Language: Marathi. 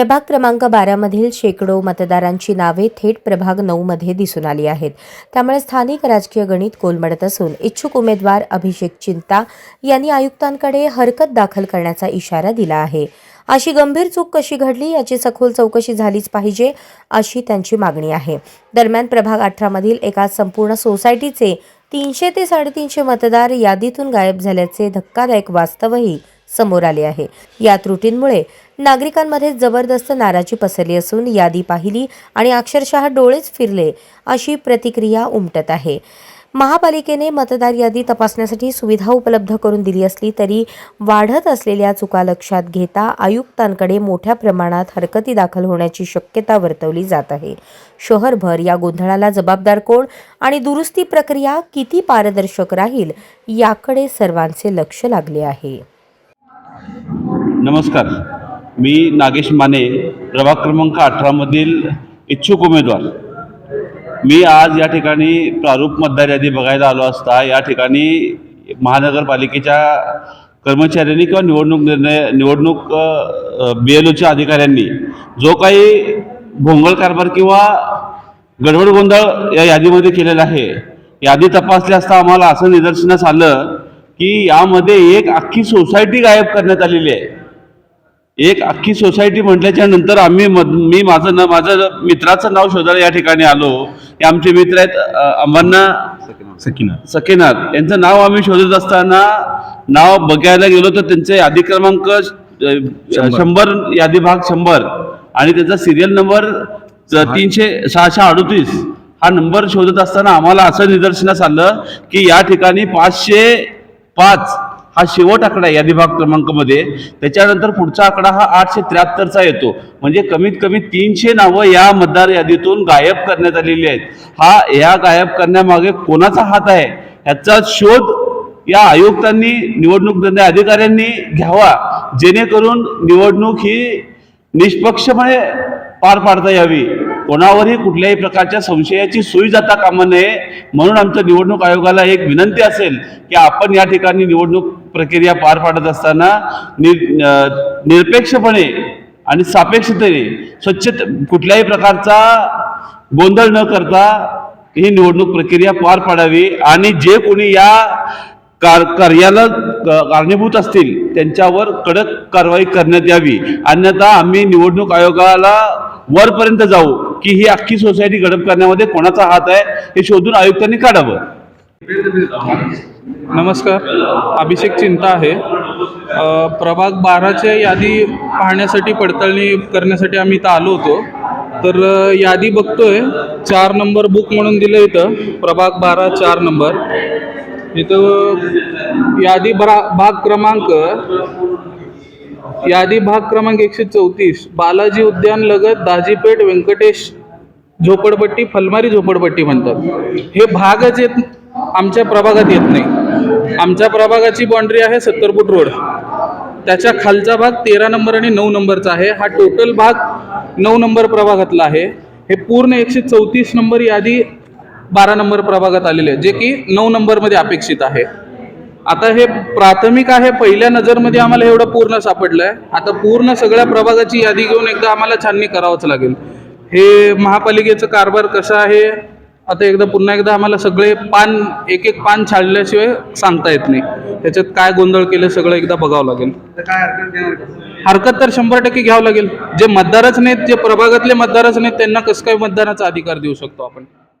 प्रभाग क्रमांक बारामधील शेकडो मतदारांची नावे थेट प्रभाग नऊमध्ये दिसून आली आहेत. त्यामुळे स्थानिक राजकीय गणित कोलमडत असून इच्छुक उमेदवार अभिषेक चिंता यांनी आयुक्तांकडे हरकत दाखल करण्याचा इशारा दिला आहे. अशी गंभीर चूक कशी घडली याची सखोल चौकशी झालीच पाहिजे अशी त्यांची मागणी आहे. दरम्यान प्रभाग अठरामधील एका संपूर्ण सोसायटीचे तीनशे ते साडेतीनशे मतदार यादीतून गायब झाल्याचे धक्कादायक वास्तवही समोर आले आहे. या त्रुटींमुळे नागरिकांमध्ये जबरदस्त नाराजी पसरली असून यादी पाहिली आणि अक्षरशः डोळेच फिरले अशी प्रतिक्रिया उमटत आहे. महापालिकेने मतदार यादी तपासण्यासाठी सुविधा उपलब्ध करून दिली असली तरी वाढत असलेल्या चुका लक्षात घेता आयुक्तांकडे मोठ्या प्रमाणात हरकती दाखल होण्याची शक्यता वर्तवली जात आहे. शहरभर या गोंधळाला जबाबदार कोण आणि दुरुस्ती प्रक्रिया किती पारदर्शक राहील याकडे सर्वांचे लक्ष लागले आहे. नमस्कार. मी नागेश माने प्रभाग क्रमांक अठरामधील इच्छुक उमेदवार. मी आज या ठिकाणी प्रारूप मतदार यादी बघायला आलो असता या ठिकाणी महानगरपालिकेच्या कर्मचाऱ्यांनी किंवा निवडणूक निर्णय निवडणूक बी एल ओच्या अधिकाऱ्यांनी जो काही भोंगळ कारभार किंवा गडबड गोंधळ या यादीमध्ये केलेला आहे यादी तपासली असता आम्हाला असं निदर्शनास आलं की यामध्ये एक अख्खी सोसायटी गायब करण्यात आलेली आहे. एक अख्खी सोसायटी म्हटल्याच्या नंतर आम्ही मी माझं न माझं मित्राचं नाव शोधायला या ठिकाणी आलो. हे आमचे मित्र आहेत अंबांना सकीना सकेनाथ. यांचं नाव आम्ही शोधत असताना नाव बघायला गेलो तर त्यांचे यादी क्रमांक शंभर. यादी भाग शंभर. आणि त्याचा सिरियल नंबर तीनशे सहाशे अडतीस. हा नंबर शोधत असताना आम्हाला असं निदर्शनास आलं की या ठिकाणी पाचशे पाच हा शेवट आकडा आहे यादी भाग क्रमांकमध्ये. त्याच्यानंतर पुढचा आकडा हा आठशे त्र्याहत्तरचा येतो. म्हणजे कमीत कमी तीनशे नावं या मतदार यादीतून गायब करण्यात आलेली आहेत. हा या गायब करण्यामागे कोणाचा हात आहे? ह्याचा शोध या आयुक्तांनी निवडणूक निर्णय अधिकाऱ्यांनी घ्यावा. जेणेकरून निवडणूक ही निष्पक्षपणे पार पाडता यावी. कोणावरही कुठल्याही प्रकारच्या संशयाची सोयी जाता कामा नये. म्हणून आमचं निवडणूक आयोगाला एक विनंती असेल की आपण या ठिकाणी निवडणूक प्रक्रिया पार पाडत असताना नि निरपेक्षपणे आणि सापेक्षतेने स्वच्छ कुठल्याही प्रकारचा गोंधळ न करता ही निवडणूक प्रक्रिया पार पाडावी आणि जे कोणी या कार कार्याला क- कारणीभूत असतील त्यांच्यावर कडक कारवाई करण्यात यावी. अन्यथा आम्ही निवडणूक आयोगाला वरपर्यंत जाऊ की ही अख्खी सोसायटी गडप करण्यामध्ये कोणाचा हात आहे हे शोधून आयुक्तांनी काढावं. नमस्कार. अभिषेक चिंता आहे. प्रभाग बाराच्या यादी पाहण्यासाठी पडताळणी करण्यासाठी आम्ही इथं आलो होतो. तर यादी बघतोय. चार नंबर बुक म्हणून दिलं इथं. प्रभाग बारा चार नंबर. इथं यादी बरा भाग क्रमांक यादी भाग क्रमांक एकशे चौतीस. बालाजी उद्यान लगत दाजीपेठ व्यंकटेश झोपडपट्टी फलमारी झोपडपट्टी म्हणतात. हे भागच येत आमच्या प्रभागात येत नाही. आमच्या प्रभागाची बाउंड्री आहे सत्तर फूट रोड त्याच्या खालचा भाग तेरा नंबर आणि नऊ नंबरचा आहे. हा टोटल भाग नऊ नंबर प्रभागातला आहे. हे पूर्ण एकशे चौतीस नंबर यादी बारा नंबर प्रभागात आलेले आहे जे की नऊ नंबरमध्ये अपेक्षित आहे. आता हे प्राथमिक आहे पहिल्या नजरमध्ये आम्हाला एवढं पूर्ण सापडलं आहे आता पूर्ण सगळ्या प्रभागाची यादी घेऊन एकदा आम्हाला छाननी करावंच लागेल. हे महापालिकेचं कारभार कसं आहे? आता एकदा पुन्हा एकदा आम्हाला सगळे पान एक एक पान छाडल्याशिवाय सांगता येत नाही. त्याच्यात काय गोंधळ केलं सगळं एकदा बघावं लागेल. हरकत तर शंभर टक्के घ्यावं लागेल. जे मतदारच नाहीत जे प्रभागातले मतदारच नाहीत त्यांना कसं काय मतदानाचा अधिकार देऊ शकतो आपण?